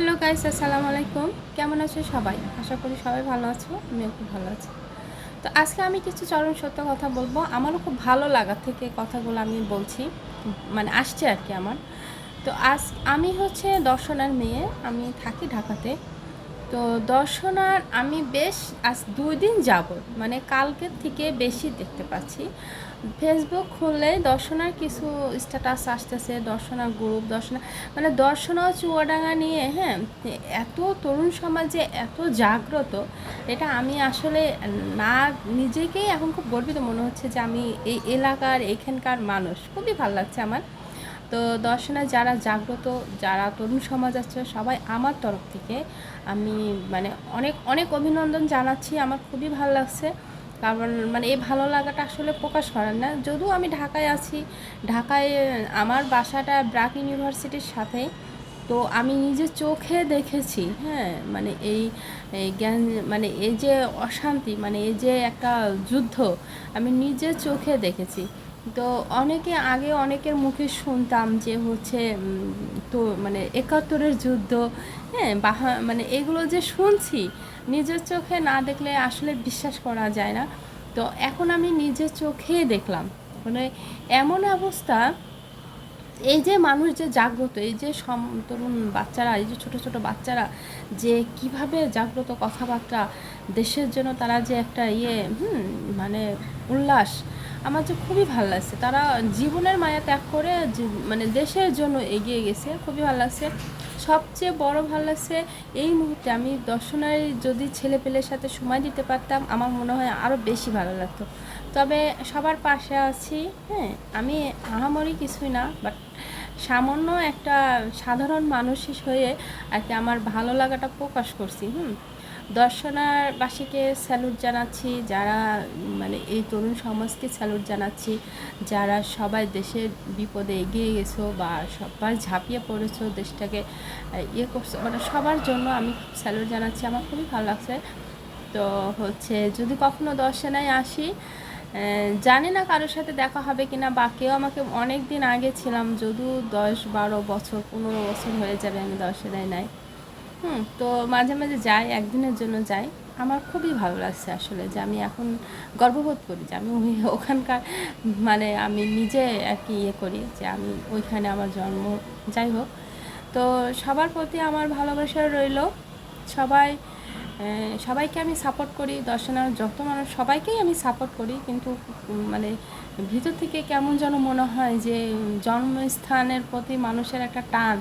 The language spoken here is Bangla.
হ্যালো গাইস আসসালামু আলাইকুম। কেমন আছো সবাই? আশা করি সবাই ভালো আছো, আমিও খুব ভালো আছি। তো আজকে আমি কিছু চরম সত্য কথা বলব। আমারও খুব ভালো লাগা থেকে কথাগুলো আমি বলছি মানে আসছে আর কি আমার। তো আজ আমি হচ্ছে দর্শনার মেয়ে, আমি থাকি ঢাকাতে। তো দর্শনার আমি বেশ আজ দুই দিন যাব মানে কালকের থেকে বেশি দেখতে পাচ্ছি। ফেসবুক খুললে দর্শনার কিছু স্ট্যাটাস আসতেছে দর্শনার গ্রুপ দর্শনা মানে দর্শনা চুয়াডাঙ্গা নিয়ে হ্যাঁ এত তরুণ সমাজে এত জাগ্রত, এটা আমি আসলে না, নিজেকেই এখন খুব গর্বিত মনে হচ্ছে যে আমি এই এলাকার, এখানকার মানুষ। খুবই ভালো লাগছে আমার। তো দর্শনে যারা জাগ্রত, যারা তরুণ সমাজ আছে, সবাই আমার তরফ থেকে আমি মানে অনেক অনেক অভিনন্দন জানাচ্ছি। আমার খুবই ভালো লাগছে। কারণ মানে এই ভালো লাগাটা আসলে প্রকাশ করার না। যদিও আমি ঢাকায় আছি, ঢাকায় আমার বাসাটা ব্রাক ইউনিভার্সিটির সাথে। তো আমি নিজে চোখে দেখেছি হ্যাঁ মানে এই জ্ঞান মানে এই যে অশান্তি মানে এই যে একটা যুদ্ধ, আমি নিজে চোখে দেখেছি। তো অনেকে আগে অনেকের মুখে শুনতাম যে হচ্ছে তো মানে একাত্তরের যুদ্ধ হ্যাঁ বাহা মানে এগুলো যে শুনছি, নিজের চোখে না দেখলে আসলে বিশ্বাস করা যায় না। তো এখন আমি নিজের চোখে দেখলাম। মানে এমন অবস্থা এই যে মানুষ যে জাগ্রত, এই যে তরুণ বাচ্চারা, এই যে ছোট ছোট বাচ্চারা যে কীভাবে জাগ্রত কথাবার্তা, দেশের জন্য তারা যে একটা ইয়ে মানে উল্লাস, আমার যে খুবই ভালো লাগছে। তারা জীবনের মায়া ত্যাগ করে মানে দেশের জন্য এগিয়ে গেছে, খুবই ভালো লাগছে। সবচেয়ে বড় ভালো লাগছে, এই মুহূর্তে আমি দর্শনারী যদি ছেলে পেলের সাথে সময় দিতে পারতাম, আমার মনে হয় আরও বেশি ভালো লাগতো। তবে সবার পাশে আছি হ্যাঁ আমি আহামরি কিছুই না বাট সামান্য একটা সাধারণ মানুষ হয়ে আর কি আমার ভালো লাগাটা প্রকাশ করছি, হুম। দর্শনারবাসীকে স্যালুট জানাচ্ছি, যারা মানে এই তরুণ সমাজকে স্যালুট জানাচ্ছি, যারা সবাই দেশের বিপদে এগিয়ে গেছো বা সবাই ঝাঁপিয়ে পড়েছো দেশটাকে ইয়ে করছ মানে সবার জন্য আমি স্যালুট জানাচ্ছি, আমার খুবই ভালো লাগছে। তো হচ্ছে যদি কখনো দর্শনায় আসি জানি না কারোর সাথে দেখা হবে কিনা, বা কেউ আমাকে অনেক দিন আগে ছিলাম, যদিও দশ বারো বছর, পনেরো বছর হয়ে যাবে, আমি দর্শনায় নাই। হুম, তো মাঝে মাঝে যাই, একদিনের জন্য যাই। আমার খুবই ভালো লাগছে আসলে যে আমি এখন গর্ববোধ করি যে আমি ওখানকার মানে আমি নিজে আর কি ইয়ে করি যে আমি ওইখানে আমার জন্ম, যাই হোক। তো সবার প্রতি আমার ভালোবাসা রইল। সবাই সবাইকে আমি সাপোর্ট করি, দর্শনার যত মানুষ, সবাইকেই আমি সাপোর্ট করি, কিন্তু মানে ভিতর থেকে কেমন যেন মনে হয় যে জন্মস্থানের প্রতি মানুষের একটা টান।